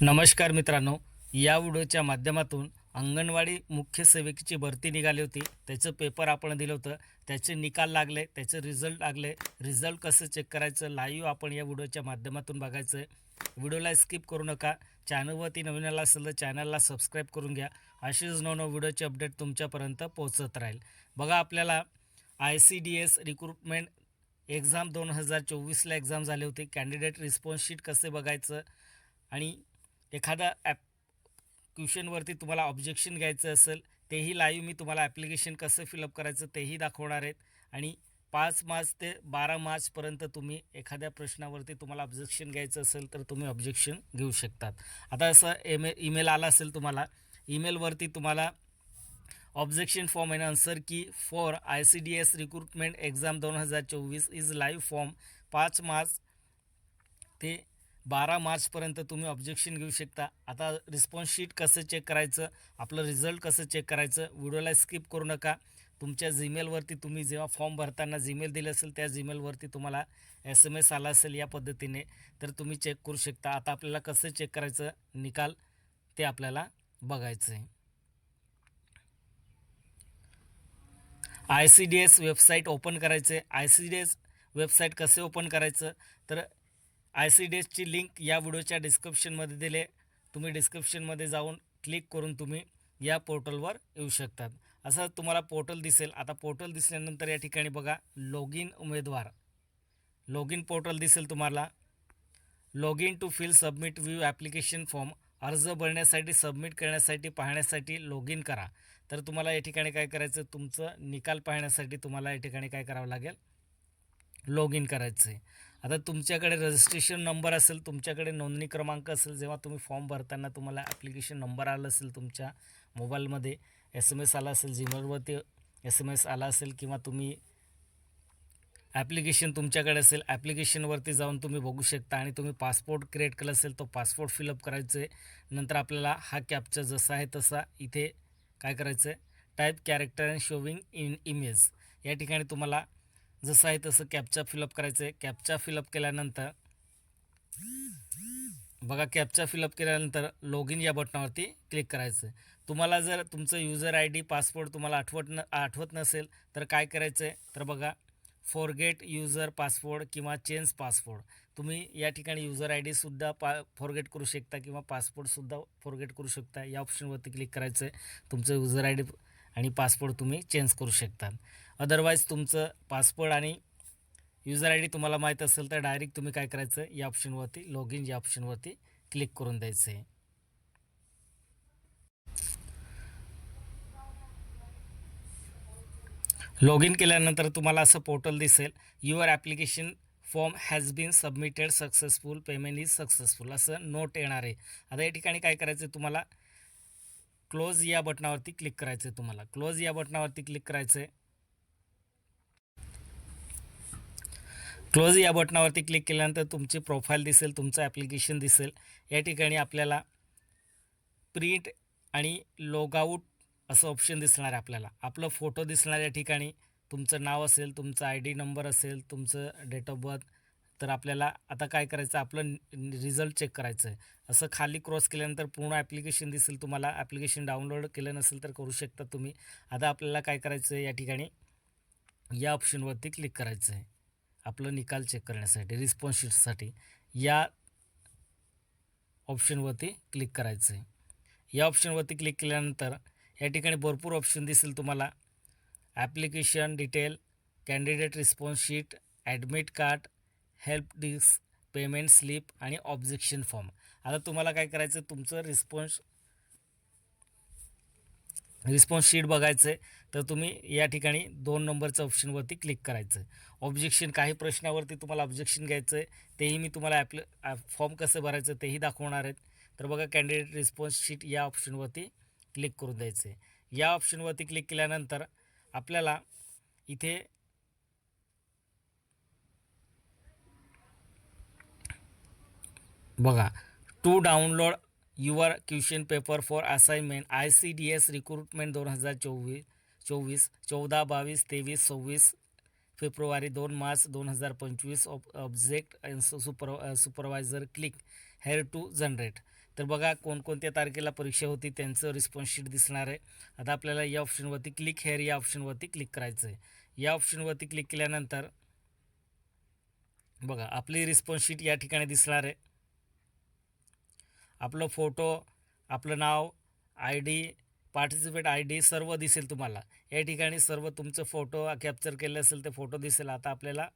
नमस्कार मित्रांनो या व्हिडिओच्या माध्यमातून अंगणवाडी मुख्य सेविकेची भरती निघाली होती. त्याचं पेपर आपण दिलं होतं. त्याचे निकाल लागले त्याचे रिझल्ट लागले. रिझल्ट कसं चेक करायचं लाईव्ह आपण या व्हिडिओच्या माध्यमातून बघायचं. आहे व्हिडिओला स्किप करू नका. चॅनलवरती नवीन आला असेल तर चॅनलला सबस्क्राईब करून घ्या. अशीच नवनव व्हिडिओचे अपडेट तुमच्यापर्यंत पोहोचत राहील. बघा आपल्याला I C D S recruitment exam दोन हजार चोवीसला एक्झाम झाली होती. कॅन्डिडेट रिस्पॉन्स शीट कसे बघायचं आणि एखादा ॲप क्वेश्चनवरती तुम्हाला ऑब्जेक्शन घ्यायचं असेल तेही लाईव्ह मी तुम्हाला ॲप्लिकेशन कसं फिलअप करायचं तेही दाखवणार आहेत. आणि पाच मार्च ते बारा मार्चपर्यंत तुम्ही एखाद्या प्रश्नावरती तुम्हाला ऑब्जेक्शन घ्यायचं असेल तर तुम्ही ऑब्जेक्शन घेऊ शकतात. आता असं एमे ईमेल आला असेल तुम्हाला ईमेलवरती तुम्हाला objection form and answer key for I C D S recruitment exam दोन हजार चोवीस इज लाईव्ह फॉर्म पाच मार्च ते बारा मार्चपर्यंत तुम्ही ऑब्जेक्शन घेऊ शकता. आता रिस्पॉन्स शीट कसं चेक करायचं आपलं रिझल्ट कसं चेक करायचं व्हिडिओला स्किप करू नका. तुमच्या जीमेलवरती तुम्ही जेव्हा फॉर्म भरताना जीमेल दिलं असेल त्या जीमेलवरती तुम्हाला एस एम एस आला असेल या पद्धतीने तर तुम्ही चेक करू शकता. आता आपल्याला कसं चेक करायचं निकाल ते आपल्याला बघायचं आहे I C D S website open करायचं आहे I C D S website कसे ओपन करायचं तर आय सी डी एसची लिंक या व्हिडिओच्या डिस्क्रिप्शनमध्ये दिले. तुम्ही डिस्क्रिप्शनमध्ये जाऊन क्लिक करून तुम्ही या पोर्टलवर येऊ शकतात. असं तुम्हाला पोर्टल दिसेल. आता पोर्टल दिसल्यानंतर या ठिकाणी बघा लॉग इन उमेदवार. लॉग इन पोर्टल दिसेल तुम्हाला. Log in to fill submit view application form. अर्ज भरण्यासाठी सबमिट करण्यासाठी पाहण्यासाठी लॉग इन करा. तर तुम्हाला या ठिकाणी काय करायचं? तुमचं निकाल पाहण्यासाठी तुम्हाला या ठिकाणी काय करावं लागेल? लॉग इन करायचं आहे आता तुमच्याकडे रजिस्ट्रेशन नंबर असेल तुमच्याकडे नोंदणी क्रमांक असेल जेव्हा तुम्ही फॉर्म भरताना तुम्हाला ॲप्लिकेशन नंबर आला असेल तुमच्या मोबाईलमध्ये एस एम एस आला असेल जीमेलवरती एस एम एस आला असेल किंवा तुम्ही ॲप्लिकेशन तुमच्याकडे असेल ॲप्लिकेशनवरती जाऊन तुम्ही बघू शकता आणि तुम्ही पासपोर्ट क्रिएट केला असेल तो पासपोर्ट फिलअप करायचं आहे नंतर आपल्याला हा कॅपचा जसा आहे तसा इथे काय करायचं आहे type character and showing in image या ठिकाणी तुम्हाला जसं आहे तसं कॅप्चा फिलअप करायचं आहे कॅपचा फिलअप केल्यानंतर बघा कॅप्चा फिलअप केल्यानंतर लॉग इन या बटनावरती क्लिक करायचं आहे तुम्हाला जर तुमचं युजर आय डी पासपोर्ट तुम्हाला आठवत न आठवत नसेल तर काय करायचं आहे तर बघा फॉरगेट युजर पासपोर्ट किंवा चेंज पासपोर्ट तुम्ही या ठिकाणी युजर आय डीसुद्धा पा फॉरगेट करू शकता किंवा पासपोर्टसुद्धा फॉरगेट करू शकता. या ऑप्शनवरती क्लिक करायचं आहे तुमचं युजर आय डी आणि पासपोर्ट तुम्ही चेंज करू शकता. अदरवाईज तुमचं पासपोर्ट आणि युजर आय डी तुम्हाला माहीत असेल तर डायरेक्ट तुम्ही काय करायचं? या ऑप्शनवरती लॉग इन या ऑप्शनवरती क्लिक करून द्यायचं आहे. लॉग इन केल्यानंतर तुम्हाला असं पोर्टल दिसेल. Your application form has been submitted successful payment is successful असं नोट येणार आहे. आता या ठिकाणी काय करायचं आहे तुम्हाला? क्लोज या बटनावरती क्लिक करायचं आहे तुम्हाला. क्लोज या बटनावरती क्लिक करायचं आहे. क्लोज या बटनावरती क्लिक केल्यानंतर तुमची प्रोफाईल दिसेल तुमचं ॲप्लिकेशन दिसेल. या ठिकाणी आपल्याला प्रिंट आणि लॉगआउट असं ऑप्शन दिसणार आहे आपल्याला. आपलं फोटो दिसणार या ठिकाणी. तुमचं नाव असेल तुमचा आय डी नंबर असेल तुमचं डेट ऑफ बर्थ तर आपल्याला आता काय करायचं? आपलं रिझल्ट चेक करायचं आहे असं खाली क्रॉस केल्यानंतर पूर्ण ॲप्लिकेशन दिसेल तुम्हाला. ॲप्लिकेशन डाउनलोड केलं नसेल तर करू शकता तुम्ही. आता आपल्याला काय करायचं आहे या ठिकाणी या ऑप्शनवरती क्लिक करायचं आहे आपलं निकाल चेक करण्यासाठी रिस्पॉन्स शीटसाठी या ऑप्शनवरती क्लिक करायचं आहे या ऑप्शनवरती क्लिक केल्यानंतर या ठिकाणी भरपूर ऑप्शन दिसेल तुम्हाला. Application detail candidate response sheet admit card help desk payment slip आणि ऑब्जेक्शन फॉर्म आता तुम्हाला काय करायचं तुमचं रिस्पॉन्स रिस्पॉन्स शीट बघायचं आहे तर तुम्ही या ठिकाणी दोन नंबरच्या ऑप्शनवरती क्लिक करायचं. ऑब्जेक्शन काही प्रश्नावरती तुम्हाला ऑब्जेक्शन घ्यायचं आहे तेही मी तुम्हाला ॲप्ल फॉर्म कसं भरायचं तेही दाखवणार आहेत. तर बघा कॅन्डिडेट रिस्पॉन्स शीट या ऑप्शनवरती क्लिक करून द्यायचं आहे या ऑप्शनवरती क्लिक केल्यानंतर आपल्याला इथे बघा to download your question paper for assignment I C D S recruitment दोन हजार चोवीस चोवीस चौदा बावीस तेवीस सव्वीस फेब्रुवारी दोन मार्च दोन हजार पंचवीस. ऑब object super supervisor click here to generate तर बघा कोणकोणत्या तारखेला परीक्षा होती त्यांचं रिस्पॉन्स शीट दिसणार आहे. आता आपल्याला या ऑप्शनवरती क्लिक हेअर या ऑप्शनवरती क्लिक करायचं आहे या ऑप्शनवरती क्लिक केल्यानंतर बघा आपली रिस्पॉन्स शीट या ठिकाणी दिसणार आहे. आपलं फोटो आपलं नाव I D participate I D सर्व दिसेल तुम्हाला. या ठिकाणी सर्व तुमचं फोटो कॅप्चर केले असेल ते फोटो दिसेल. आता आपल्याला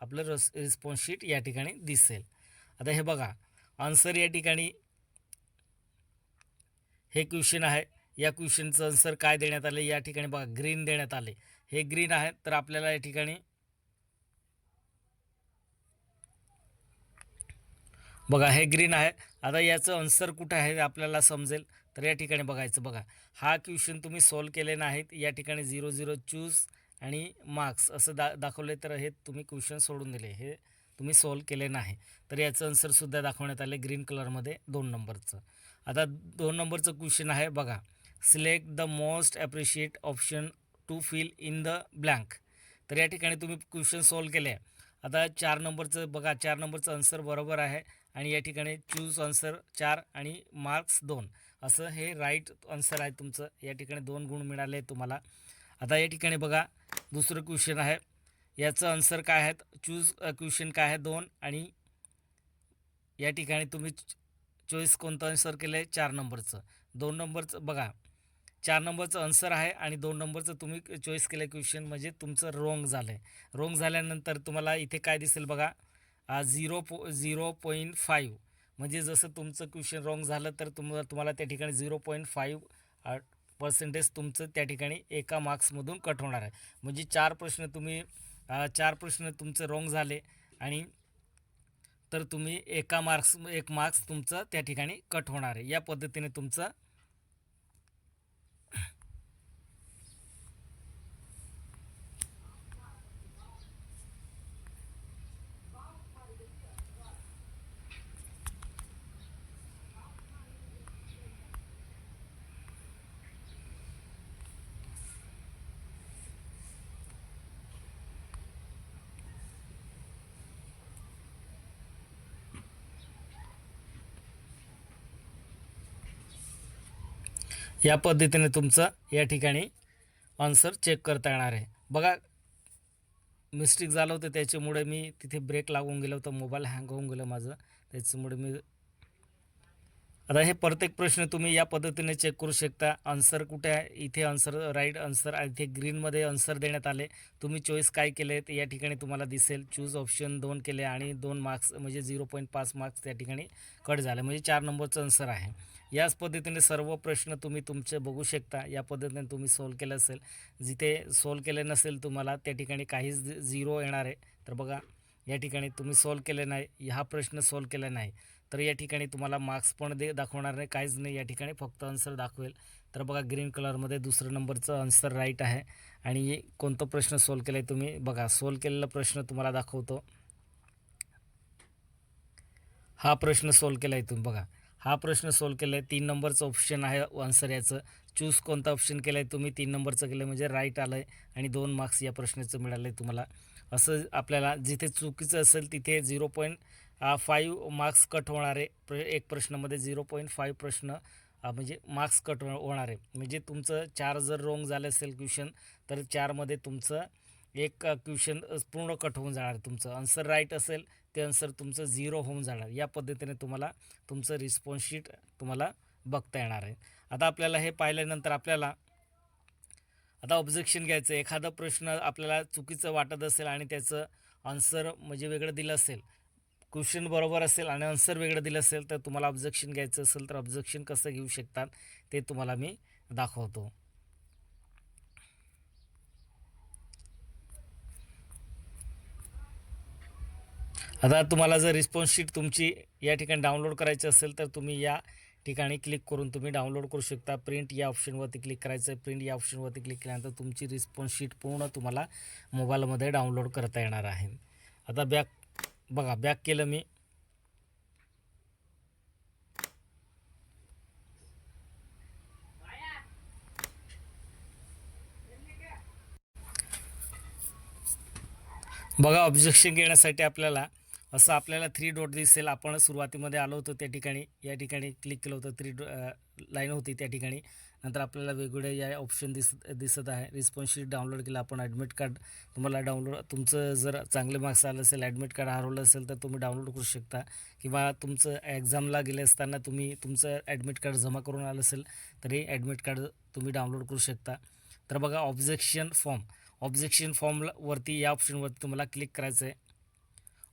आपलं रस रिस्पॉन्स शीट या ठिकाणी दिसेल. आता हे बघा आन्सर या ठिकाणी हे क्वेश्चन आहे. या क्वेश्चनचं आन्सर काय देण्यात आले? या ठिकाणी बघा ग्रीन देण्यात आले. हे ग्रीन आहे तर आपल्याला या ठिकाणी बघा हे ग्रीन आहे. आता याचं आन्सर कुठं आहे आपल्याला समजेल. तर या ठिकाणी बघायचं बघा. हा क्वेश्चन तुम्ही सॉल्व केले नाहीत. या ठिकाणी झिरो झिरो चूज आणि मार्क्स असं दा दाखवले तर हे तुम्ही क्वेश्चन सोडून दिले. हे तुम्ही सॉल्व केले नाही. तर याचं आन्सरसुद्धा दाखवण्यात आले ग्रीन कलरमध्ये दोन नंबरचं आता दोन नंबरचं क्वेश्चन आहे बघा. Select the most appropriate option to fill in the blank तर या ठिकाणी तुम्ही क्वेश्चन सॉल्व केले. आहे आता चार नंबरचं बघा चार नंबरचं आन्सर बरोबर आहे. आणि या ठिकाणी चूज आन्सर चार आणि मार्क्स दोन. असं हे राईट आन्सर आहे तुमचं. या ठिकाणी दोन गुण मिळाले तुम्हाला. आता या ठिकाणी बघा दुसरं क्वेश्चन आहे. याचं आन्सर काय आहेत? चूज क्वेश्चन काय आहे? दोन आणि या ठिकाणी तुम्ही चॉईस कोणतं आन्सर केलं आहे चार नंबरचं दोन नंबरचं बघा. चार नंबरचं आन्सर आहे आणि दोन नंबरचं तुम्ही चॉईस केलं क्वेश्चन म्हणजे तुमचं रोंग झालं आहे रोंग झाल्यानंतर तुम्हाला इथे काय दिसेल बघा? झिरो पो झिरो पॉईंट फाईव्ह म्हणजे जसं तुमचं क्वेश्चन रॉंग झालं तर तुम तुम्हाला त्या ठिकाणी झिरो पॉईंट फाईव्ह पर्सेंटेज तुमचं त्या ठिकाणी एका मार्क्समधून कट होणार आहे. म्हणजे चार प्रश्न तुम्ही चार प्रश्न तुमचं रॉंग झाले आणि तर तुम्ही एका मार्क्स एक मार्क्स तुमचं त्या ठिकाणी कट होणार आहे. या पद्धतीने तुमचं या पद्धतीने तुमचं या ठिकाणी आन्सर चेक करता येणार आहे. बघा मिस्टेक झालं होतं त्याच्यामुळे मी तिथे ब्रेक लागून गेलो होतं मोबाईल हँग होऊन गेलं माझं. त्याच्यामुळे मी आता हे प्रत्येक प्रश्न तुम्ही या पद्धतीने चेक करू शकता. आन्सर कुठे आहे? इथे आन्सर राईट आन्सर इथे ग्रीनमध्ये आन्सर देण्यात आले. तुम्ही चॉईस काय केले ते या ठिकाणी तुम्हाला दिसेल. चूज ऑप्शन दोन केले आणि दोन मार्क्स म्हणजे झिरो पॉईंट पाच मार्क्स त्या ठिकाणी कट झाले. म्हणजे चार नंबरचं आन्सर आहे. याच पद्धतीने सर्व प्रश्न तुम्ही तुमचे बघू शकता. या पद्धतीने तुम्ही सोल्व केलं असेल. जिथे सोल्व केले नसेल तुम्हाला त्या ठिकाणी काहीच झिरो येणार आहे. तर बघा या ठिकाणी तुम्ही सोल्व केले नाही हा प्रश्न सोल्व केला नाही. तर या ठिकाणी तुम्हाला मार्क्स पण दे दाखवणार नाही काहीच नाही. या ठिकाणी फक्त आन्सर दाखवेल. तर बघा ग्रीन कलरमध्ये दुसरं नंबरचं आन्सर राईट आहे. आणि कोणता प्रश्न सोल्व केला आहे तुम्ही बघा. सोल्व केलेला प्रश्न तुम्हाला दाखवतो. हा प्रश्न सोल्व केला आहे तुम्ही बघा. हा प्रश्न सॉल्व केला आहे तीन नंबरचं ऑप्शन आहे आन्सर याचं. चूज कोणता ऑप्शन केलं आहे तुम्ही तीन नंबरचं केलं म्हणजे राईट आलं आहे आणि दोन मार्क्स या प्रश्नाचं मिळालं आहे तुम्हाला. असं आपल्याला जिथे चुकीचं असेल तिथे zero point five marks cut होणार आहे प्र एक प्रश्नामध्ये झिरो पॉईंट फाईव्ह प्रश्न म्हणजे मार्क्स कट होणार आहे. म्हणजे तुमचं चार जर रोंग झालं असेल क्वेश्चन तर चारमध्ये तुमचं एक क्वेश्चन पूर्ण कट होऊन जाणार तुमचं. आन्सर राईट असेल ते आन्सर तुमचं झिरो होऊन जाणार. या पद्धतीने तुम्हाला तुमचं रिस्पॉन्स शीट तुम्हाला बघता येणार आहे. आता आपल्याला हे पाहिल्यानंतर आपल्याला आता ऑब्जेक्शन घ्यायचं आहे. एखादा प्रश्न आपल्याला चुकीचं वाटत असेल आणि त्याचं आन्सर म्हणजे वेगळं दिलं असेल क्वेश्चन बरोबर असेल आणि आन्सर वेगळं दिलं असेल तर तुम्हाला ऑब्जेक्शन घ्यायचं असेल तर ऑब्जेक्शन कसं घेऊ शकतात ते तुम्हाला मी दाखवतो. आता तुम्हाला जर रिस्पॉन्स शीट तुमची या ठिकाणी डाउनलोड करायची असेल तर तुम्ही या ठिकाणी क्लिक करून तुम्ही डाउनलोड करू शकता. प्रिंट या ऑप्शनवरती क्लिक करायचं आहे. प्रिंट या ऑप्शनवरती क्लिक केल्यानंतर तुमची रिस्पॉन्स शीट पूर्ण तुम्हाला मोबाईलमध्ये डाउनलोड करता येणार आहे. आता बॅक बघा बॅक केलं मी. बघा ऑब्जेक्शन घेण्यासाठी आपल्याला असं आपल्याला थ्री डॉट दिसेल. आपण सुरुवातीमध्ये आलो होतो त्या ठिकाणी. या ठिकाणी क्लिक केलं होतं थ्री डो लाईन होती त्या ठिकाणी. नंतर आपल्याला वेगवेगळे या ऑप्शन दिस दिसत आहे. रिस्पॉन्सशीट डाउनलोड केलं. आपण ॲडमिट कार्ड तुम्हाला डाउनलोड तुमचं जर चांगले मार्क्स आलं असेल ॲडमिट कार्ड हरवलं असेल तर तुम्ही डाउनलोड करू शकता. किंवा तुमचं एक्झामला गेले असताना तुम्ही तुमचं ॲडमिट कार्ड जमा करून आलं असेल तरी ॲडमिट कार्ड तुम्ही डाउनलोड करू शकता. तर बघा ऑब्जेक्शन फॉर्म ऑब्जेक्शन फॉर्मला वरती या ऑप्शनवरती तुम्हाला क्लिक करायचं आहे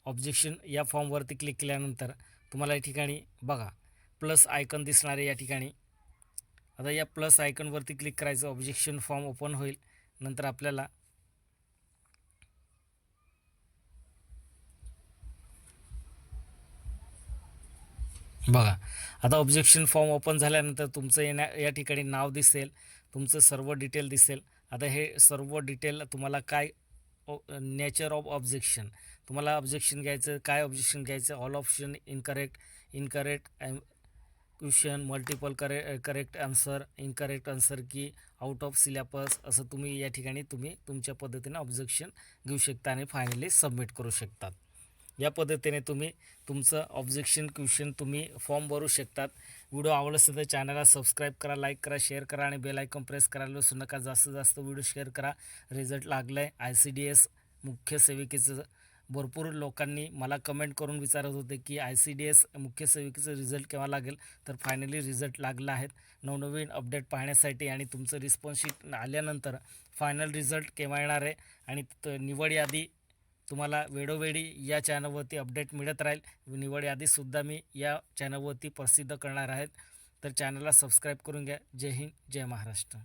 ऑब्जेक्शन या फॉर्मवरती क्लिक केल्यानंतर तुम्हाला या ठिकाणी बघा प्लस आयकन दिसणार आहे या ठिकाणी. आता या प्लस आयकनवरती क्लिक करायचं ऑब्जेक्शन फॉर्म ओपन होईल. नंतर आपल्याला बघा आता ऑब्जेक्शन फॉर्म ओपन झाल्यानंतर तुमचं येण्या या ठिकाणी नाव दिसेल तुमचं सर्व डिटेल दिसेल. आता हे सर्व डिटेल तुम्हाला काय नेचर ऑफ ऑब्जेक्शन तुम्हाला ऑब्जेक्शन घ्यायचं काय ऑब्जेक्शन घ्यायचं? All option incorrect incorrect question multiple करे correct answer incorrect answer key out of syllabus असं तुम्ही या ठिकाणी तुम्ही तुमच्या पद्धतीने ऑब्जेक्शन घेऊ शकता आणि फायनली सबमिट करू शकतात. या पद्धतीने तुम्ही तुमचं ऑब्जेक्शन क्वेश्चन तुम्ही फॉर्म भरू शकतात. व्हिडिओ आवडत असेल तर चॅनलला सबस्क्राईब करा लाईक करा शेअर करा आणि बेल आयकॉन प्रेस करायला विसरू नका. जास्तीत जास्त व्हिडिओ शेअर करा. रिझल्ट लागला आहे आय सी डी एस मुख्य सेविकेचं भरपूर लोकांनी मला कमेंट करून विचारत होते की आय सी डी एस मुख्य सेविकेचं रिझल्ट केव्हा लागेल? तर फायनली रिझल्ट लागला आहेत नवनवीन अपडेट पाहण्यासाठी आणि तुमचं रिस्पॉन्सशीट आल्यानंतर फायनल रिझल्ट केव्हा येणार आहे? आणि निवड यादी तुम्हाला वेळोवेळी या चॅनलवरती अपडेट मिळत राहील. निवड यादीसुद्धा मी या चॅनलवरती प्रसिद्ध करणार आहेत तर चॅनलला सबस्क्राईब करून घ्या. जय हिंद जय महाराष्ट्र.